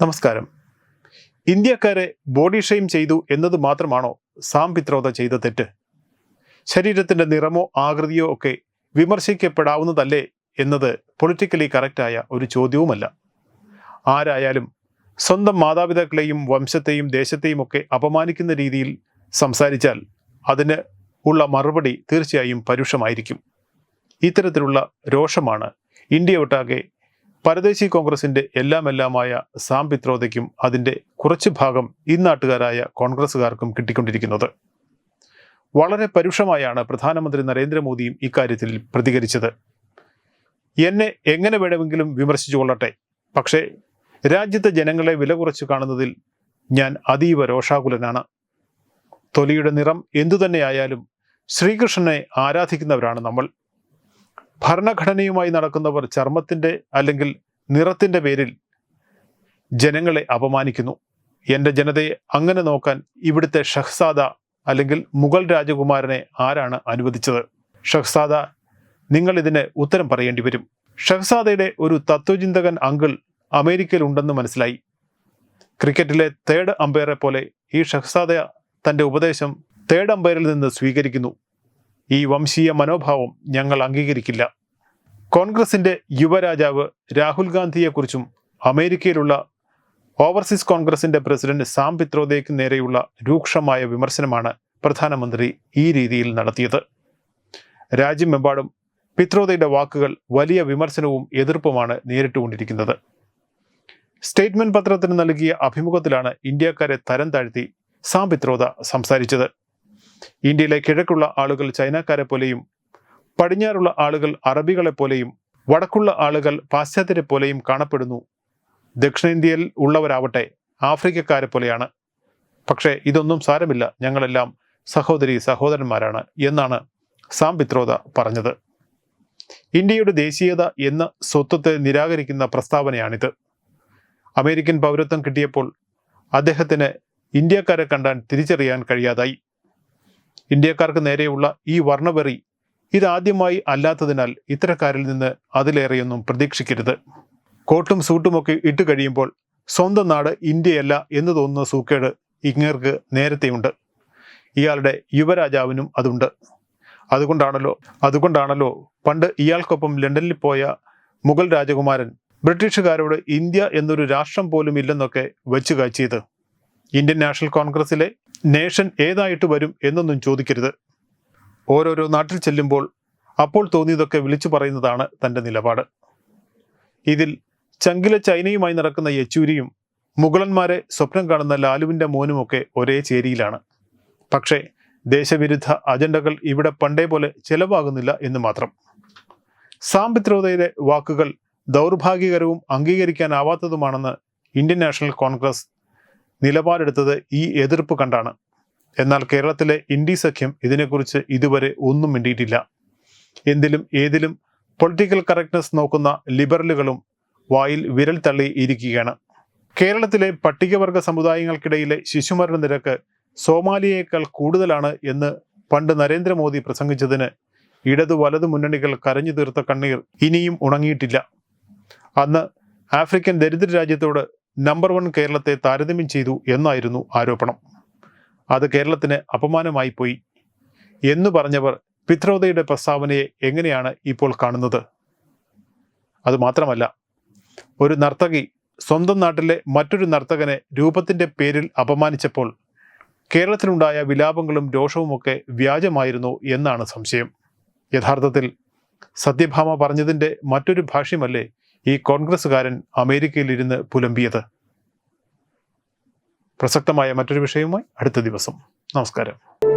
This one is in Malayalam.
നമസ്കാരം. ഇന്ത്യക്കാരെ ബോഡി ഷെയിം ചെയ്തു എന്നത് മാത്രമാണോ സാം പിത്രോദ ചെയ്ത തെറ്റ്? ശരീരത്തിന്റെ നിറമോ ആകൃതിയോ ഒക്കെ വിമർശിക്കപ്പെടാവുന്നതല്ലേ എന്നത് പൊളിറ്റിക്കലി കറക്റ്റായ ഒരു ചോദ്യവുമല്ല. ആരായാലും സ്വന്തം മാതാപിതാക്കളെയും വംശത്തെയും ദേശത്തെയും ഒക്കെ അപമാനിക്കുന്ന രീതിയിൽ സംസാരിച്ചാൽ അതിന് ഉള്ള മറുപടി തീർച്ചയായും പരുഷമായിരിക്കും. ഇത്തരത്തിലുള്ള രോഷമാണ് ഇന്ത്യ ഒട്ടാകെ പരദേശി കോൺഗ്രസിന്റെ എല്ലാമെല്ലാമായ സാം പിത്രോദയ്ക്കും അതിന്റെ കുറച്ചു ഭാഗം ഇന്നാട്ടുകാരായ കോൺഗ്രസ്സുകാർക്കും കിട്ടിക്കൊണ്ടിരിക്കുന്നത്. വളരെ പരുഷമായാണ് പ്രധാനമന്ത്രി നരേന്ദ്രമോദിയും ഇക്കാര്യത്തിൽ പ്രതികരിച്ചത്. എന്നെ എങ്ങനെ വേണമെങ്കിലും വിമർശിച്ചു കൊള്ളട്ടെ. പക്ഷേ രാജ്യത്തെ ജനങ്ങളെ വില കുറച്ച് കാണുന്നതിൽ ഞാൻ അതീവ രോഷാകുലനാണ്. തൊലിയുടെ നിറം എന്തുതന്നെയായാലും ശ്രീകൃഷ്ണനെ ആരാധിക്കുന്നവരാണ് നമ്മൾ. ഭരണഘടനയുമായി നടക്കുന്നവർ ചർമ്മത്തിന്റെ അല്ലെങ്കിൽ നിറത്തിന്റെ പേരിൽ ജനങ്ങളെ അപമാനിക്കുന്നു. എന്റെ ജനതയെ അങ്ങനെ നോക്കാൻ ഇവിടുത്തെ ഷഹ്സാദ അല്ലെങ്കിൽ മുഗൾ രാജകുമാരനെ ആരാണ് അനുവദിച്ചത്? ഷഹ്സാദ നിങ്ങൾ ഇതിന് ഉത്തരം പറയേണ്ടി വരും. ഷഹ്സാദയുടെ ഒരു തത്വചിന്തകൻ അങ്കിൾ അമേരിക്കയിൽ ഉണ്ടെന്ന് മനസ്സിലായി. ക്രിക്കറ്റിലെ തേർഡ് അമ്പയറെ പോലെ ഈ ഷഹ്സാദ തന്റെ ഉപദേശം തേർഡ് അമ്പയറിൽ നിന്ന് സ്വീകരിക്കുന്നു. ഈ വംശീയ മനോഭാവം ഞങ്ങൾ അംഗീകരിക്കില്ല. കോൺഗ്രസിന്റെ യുവരാജാവ് രാഹുൽ ഗാന്ധിയെക്കുറിച്ചും അമേരിക്കയിലുള്ള ഓവർസീസ് കോൺഗ്രസിന്റെ പ്രസിഡന്റ് സാം പിത്രോദയ്ക്ക് നേരെയുള്ള രൂക്ഷമായ വിമർശനമാണ് പ്രധാനമന്ത്രി ഈ രീതിയിൽ നടത്തിയത്. രാജ്യമെമ്പാടും പിത്രോദയുടെ വാക്കുകൾ വലിയ വിമർശനവും എതിർപ്പുമാണ് നേരിട്ടുകൊണ്ടിരിക്കുന്നത്. സ്റ്റേറ്റ്മെന്റ് പത്രത്തിന് നൽകിയ അഭിമുഖത്തിലാണ് ഇന്ത്യക്കാരെ തരം താഴ്ത്തി സാം പിത്രോദ സംസാരിച്ചത്. ഇന്ത്യയിലെ കിഴക്കുള്ള ആളുകൾ ചൈനക്കാരെ പോലെയും പടിഞ്ഞാറുള്ള ആളുകൾ അറബികളെ പോലെയും വടക്കുള്ള ആളുകൾ പാശ്ചാത്യരെ പോലെയും കാണപ്പെടുന്നു. ദക്ഷിണേന്ത്യയിൽ ഉള്ളവരാവട്ടെ ആഫ്രിക്കക്കാരെ പോലെയാണ്. പക്ഷേ ഇതൊന്നും സാരമില്ല. ഞങ്ങളെല്ലാം സഹോദരി സഹോദരന്മാരാണ് എന്നാണ് സാം പിത്രോദ പറഞ്ഞത്. ഇന്ത്യയുടെ ദേശീയത എന്ന സ്വത്വത്തെ നിരാകരിക്കുന്ന പ്രസ്താവനയാണിത്. അമേരിക്കൻ പൗരത്വം കിട്ടിയപ്പോൾ അദ്ദേഹത്തിന് ഇന്ത്യക്കാരെ കണ്ടാൻ തിരിച്ചറിയാൻ കഴിയാതായി. ഇന്ത്യക്കാർക്ക് നേരെയുള്ള ഈ വർണവെറി ഇതാദ്യമായി അല്ലാത്തതിനാൽ ഇത്തരക്കാരിൽ നിന്ന് അതിലേറെയൊന്നും പ്രതീക്ഷിക്കരുത്. കോട്ടും സൂട്ടുമൊക്കെ ഇട്ട് കഴിയുമ്പോൾ സ്വന്തം നാട് ഇന്ത്യയല്ല എന്ന് തോന്നുന്ന സൂക്കേട് ഇങ്ങേർക്ക് നേരത്തെയുണ്ട്. ഇയാളുടെ യുവരാജാവിനും അതുണ്ട്. അതുകൊണ്ടാണല്ലോ അതുകൊണ്ടാണല്ലോ പണ്ട് ഇയാൾക്കൊപ്പം ലണ്ടനിൽ പോയ മുഗൾ രാജകുമാരൻ ബ്രിട്ടീഷുകാരോട് ഇന്ത്യ എന്നൊരു രാഷ്ട്രം പോലും ഇല്ലെന്നൊക്കെ വെച്ചു കാച്ചിയത് ഇന്ത്യൻ നാഷണൽ കോൺഗ്രസിലെ നേഷൻ ഏതായിട്ട് വരും എന്നൊന്നും ചോദിക്കരുത്. ഓരോരോ നാട്ടിൽ ചെല്ലുമ്പോൾ അപ്പോൾ തോന്നിയതൊക്കെ വിളിച്ചു പറയുന്നതാണ് തന്റെ നിലപാട്. ഇതിൽ ചങ്കില ചൈനയുമായി നടക്കുന്ന യെച്ചൂരിയും മുഗളന്മാരെ സ്വപ്നം കാണുന്ന ലാലുവിന്റെ മോനുമൊക്കെ ഒരേ ചേരിയിലാണ്. പക്ഷേ ദേശവിരുദ്ധ അജണ്ടകൾ ഇവിടെ പണ്ടേ പോലെ ചെലവാകുന്നില്ല എന്ന് മാത്രം. സാമ്പിത്രോതയുടെ വാക്കുകൾ ദൗർഭാഗ്യകരവും അംഗീകരിക്കാനാവാത്തതുമാണെന്ന് ഇന്ത്യൻ നാഷണൽ കോൺഗ്രസ് നിലപാടെടുത്തത് ഈ എതിർപ്പ് കണ്ടാണ്. എന്നാൽ കേരളത്തിലെ ഇൻഡി സഖ്യം ഇതിനെക്കുറിച്ച് ഇതുവരെ ഒന്നും മിണ്ടിയിട്ടില്ല. എന്തിലും ഏതിലും പൊളിറ്റിക്കൽ കറക്റ്റ്നസ് നോക്കുന്ന ലിബറലുകളും വായിൽ വിരൽ തള്ളി ഇരിക്കുകയാണ്. കേരളത്തിലെ പട്ടികവർഗ സമുദായങ്ങൾക്കിടയിലെ ശിശുമരണ നിരക്ക് സോമാലിയേക്കാൾ കൂടുതലാണ് എന്ന് പണ്ട് നരേന്ദ്രമോദി പ്രസംഗിച്ചതിന് ഇടതു വലതു മുന്നണികൾ കരഞ്ഞു തീർത്ത കണ്ണീർ ഇനിയും ഉണങ്ങിയിട്ടില്ല. അന്ന് ആഫ്രിക്കൻ ദരിദ്ര രാജ്യത്തോട് നമ്പർ വൺ കേരളത്തെ താരതമ്യം ചെയ്തു എന്നായിരുന്നു ആരോപണം. അത് കേരളത്തിന് അപമാനമായി പോയി. എന്ന് പറഞ്ഞവർ പിത്രോദയുടെ പ്രസ്താവനയെ എങ്ങനെയാണ് ഇപ്പോൾ കാണുന്നത്? അതുമാത്രമല്ല ഒരു നർത്തകി സ്വന്തം നാട്ടിലെ മറ്റൊരു നർത്തകനെ രൂപത്തിന്റെ പേരിൽ അപമാനിച്ചപ്പോൾ കേരളത്തിലുണ്ടായ വിലാപങ്ങളും രോഷവുമൊക്കെ വ്യാജമായിരുന്നു എന്നാണ് സംശയം. യഥാർത്ഥത്തിൽ സത്യഭാമ പറഞ്ഞതിന്റെ മറ്റൊരു ഭാഷ്യമല്ലേ ഈ കോൺഗ്രസ്സുകാരൻ അമേരിക്കയിൽ ഇരുന്ന് പുലമ്പിയത്. പ്രസക്തമായ മറ്റൊരു വിഷയവുമായി അടുത്ത ദിവസം. നമസ്കാരം.